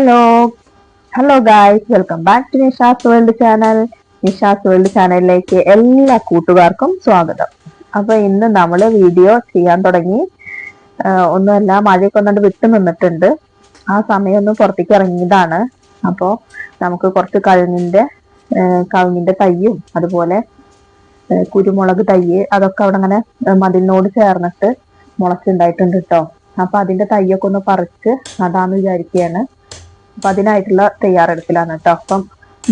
Hello hello guys welcome back to Nisha's world channel Nisha's world ചാനലിലേക്ക് എല്ലാ കൂട്ടുകാർക്കും സ്വാഗതം. അപ്പൊ ഇന്ന് നമ്മൾ വീഡിയോ ചെയ്യാൻ തുടങ്ങി. ഒന്നുമല്ല മഴയൊക്കെ ഒന്നുകൊണ്ട് വിട്ടു നിന്നിട്ടുണ്ട്. ആ സമയം ഒന്ന് പുറത്തേക്ക് ഇറങ്ങിയതാണ്. അപ്പോൾ നമുക്ക് കുറച്ച് കഴുങ്ങിന്റെ ആഹ് കവുങ്ങിന്റെ തയ്യും അതുപോലെ കുരുമുളക് തയ്യ് അതൊക്കെ അവിടെ അങ്ങനെ മതിലിനോട് ചേർന്നിട്ട് മുളച്ചുണ്ടായിട്ടുണ്ട് കേട്ടോ അപ്പൊ അതിന്റെ തയ്യൊക്കെ ഒന്ന് പറിച്ച് നടാന്ന് വിചാരിക്കുകയാണ് അപ്പൊ അതിനായിട്ടുള്ള തയ്യാറെടുപ്പിലാണ് കേട്ടോ അപ്പം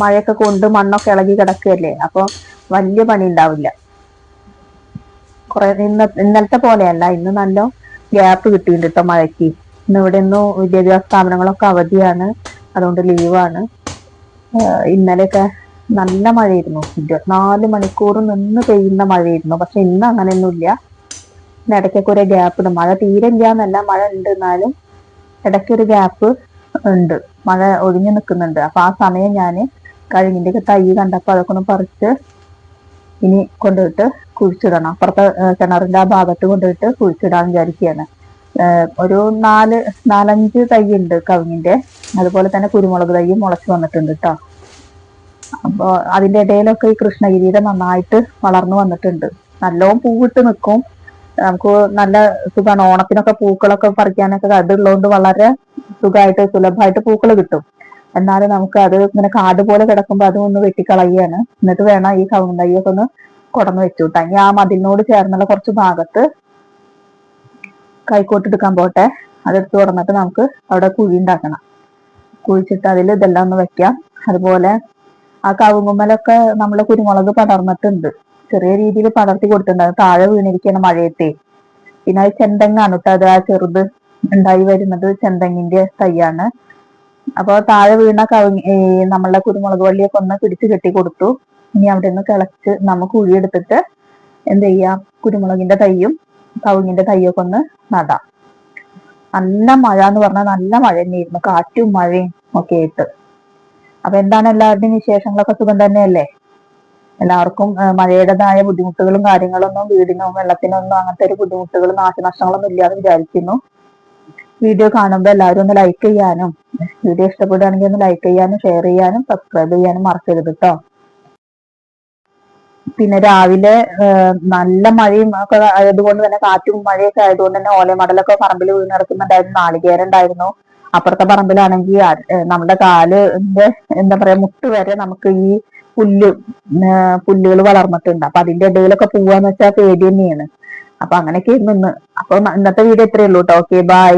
മഴയൊക്കെ കൊണ്ട് മണ്ണൊക്കെ ഇളകി കിടക്കുകയല്ലേ? അപ്പൊ വലിയ പണി ഉണ്ടാവില്ല. കൊറേ ഇന്ന ഇന്നലത്തെ പോലെയല്ല. ഇന്ന് നല്ല ഗ്യാപ്പ് കിട്ടിയിട്ടുണ്ട് കേട്ടോ മഴയ്ക്ക്. ഇന്ന് ഇവിടെ ഒന്നും വിദ്യാഭ്യാസ സ്ഥാപനങ്ങളൊക്കെ അവധിയാണ്. അതുകൊണ്ട് ലീവാണ് ഇന്നലെയൊക്കെ നല്ല മഴയായിരുന്നു. ഇരുപത്തിനാല് മണിക്കൂർ നിന്ന് പെയ്യുന്ന മഴയായിരുന്നു. പക്ഷെ ഇന്ന് അങ്ങനെയൊന്നുമില്ല ഇടയ്ക്കൊക്കെ ഒരു ഗ്യാപ്പ് ഉണ്ട്. മഴ തീരെ ഇല്ല എന്നല്ല. മഴ ഉണ്ട് എന്നാലും ഇടയ്ക്കൊരു ഗ്യാപ്പ് ഉണ്ട്. മഴ ഒഴിഞ്ഞു നിൽക്കുന്നുണ്ട്. അപ്പൊ ആ സമയം ഞാൻ കഴിഞ്ഞിന്റെ ഒക്കെ തൈ കണ്ടപ്പോൾ അതൊക്കെ ഒന്ന് പറിച്ച് ഇനി കൊണ്ടുപോയിട്ട് കുഴിച്ചിടണം. അപ്പുറത്തെ കിണറിന്റെ ആ ഭാഗത്ത് കൊണ്ടുപോയിട്ട് കുഴിച്ചിടാൻ വിചാരിക്കുകയാണ്. ഒരു നാല് നാലഞ്ച് തൈ ഉണ്ട് കവിഞ്ഞിന്റെ അതുപോലെ തന്നെ കുരുമുളക് തൈ മുളച്ചു വന്നിട്ടുണ്ട് കേട്ടോ അപ്പൊ അതിന്റെ ഇടയിലൊക്കെ ഈ കൃഷ്ണഗിരിയുടെ നന്നായിട്ട് വളർന്നു വന്നിട്ടുണ്ട്. നല്ലോണം പൂവിട്ട് നിൽക്കും. നമുക്ക് നല്ല സുഖമാണ്. ഓണത്തിനൊക്കെ പൂക്കളൊക്കെ പറിക്കാനൊക്കെ അതുള്ളതുകൊണ്ട് വളരെ സുഖമായിട്ട് സുലഭമായിട്ട് പൂക്കൾ കിട്ടും. എന്നാലും നമുക്ക് അത് ഇങ്ങനെ കാട് പോലെ കിടക്കുമ്പോൾ അതും ഒന്ന് വെട്ടിക്കളയാണ് എന്നിട്ട് വേണം ഈ കവുങ്ങ് തൈയൊക്കെ ഒന്ന് കുടന്ന് വെച്ചു കിട്ടാൻ ആ മതിലിനോട് ചേർന്നുള്ള കുറച്ച് ഭാഗത്ത് കൈക്കോട്ട് എടുക്കാൻ പോട്ടെ. അതെടുത്ത് തുറന്നിട്ട് നമുക്ക് അവിടെ കുഴി ഉണ്ടാക്കണം. കുഴിച്ചിട്ട് അതിൽ ഇതെല്ലാം ഒന്ന് വെക്കാം. അതുപോലെ ആ കവുങ്ങുമ്മലൊക്കെ നമ്മൾ കുരുമുളക് പടർന്നിട്ടുണ്ട്. ചെറിയ രീതിയിൽ പടർത്തി കൊടുത്തിട്ടുണ്ട്. താഴെ വീണിരിക്കുകയാണ് മഴയത്തെ. പിന്നെ അത് ചെന്തെങ്ങാണ് കേട്ടോ അത് ആ ചെറുത് ഉണ്ടായി വരുന്നത് ചെന്തെങ്ങിന്റെ തൈയാണ്. അപ്പൊ താഴെ വീണ കവുങ്ങ് നമ്മളുടെ കുരുമുളക് വള്ളിയൊക്കെ ഒന്ന് പിടിച്ച് കെട്ടി കൊടുത്തു. ഇനി അവിടെ നിന്ന് കിളച്ച് നമുക്ക് കുഴിയെടുത്തിട്ട് എന്ത് ചെയ്യാം? കുരുമുളകിന്റെ തൈയും കവുങ്ങിന്റെ തൈയൊക്കെ ഒന്ന് നടാം. നല്ല മഴ എന്ന് പറഞ്ഞാൽ നല്ല മഴ തന്നെയായിരുന്നു. കാറ്റും മഴയും ഒക്കെ ആയിട്ട്. അപ്പൊ എന്താണ് എല്ലാവരുടെയും വിശേഷങ്ങളൊക്കെ? സുഖം തന്നെയല്ലേ? എല്ലാവർക്കും മഴയുടേതായ ബുദ്ധിമുട്ടുകളും കാര്യങ്ങളൊന്നും വീടിനോ വെള്ളത്തിനോ ഒന്നും അങ്ങനത്തെ ഒരു ബുദ്ധിമുട്ടുകളും നാശനഷ്ടങ്ങളൊന്നും ഇല്ലാന്ന് വിചാരിക്കുന്നു. വീഡിയോ കാണുമ്പോൾ എല്ലാവരും ഒന്ന് ലൈക്ക് ചെയ്യാനും വീഡിയോ ഇഷ്ടപ്പെടുകയാണെങ്കിൽ ഒന്ന് ലൈക്ക് ചെയ്യാനും ഷെയർ ചെയ്യാനും സബ്സ്ക്രൈബ് ചെയ്യാനും മറക്കരുത് കേട്ടോ പിന്നെ രാവിലെ നല്ല മഴയും ഒക്കെ ആയതുകൊണ്ട് തന്നെ കാറ്റും മഴയൊക്കെ ആയതുകൊണ്ട് തന്നെ ഓലമടലൊക്കെ പറമ്പിൽ വീണ് കിടക്കുന്നുണ്ടായിരുന്നു നാളികേരം ഉണ്ടായിരുന്നു. അപ്പുറത്തെ പറമ്പിലാണെങ്കിൽ നമ്മുടെ കാലിന്റെ എന്താ പറയാ മുട്ട് വരെ നമുക്ക് ഈ പുല്ല് പുല്ലുകൾ വളർന്നിട്ടുണ്ട്. അപ്പൊ അതിന്റെ ഇടയിലൊക്കെ പോവാന്ന് വെച്ചാൽ പേടി തന്നെയാണ്. അപ്പൊ അങ്ങനെയൊക്കെ ഇന്ന്. അപ്പൊ ഇന്നത്തെ വീഡിയോ ഇത്രയേ ഉള്ളൂ കേട്ടോ ഓക്കെ ബൈ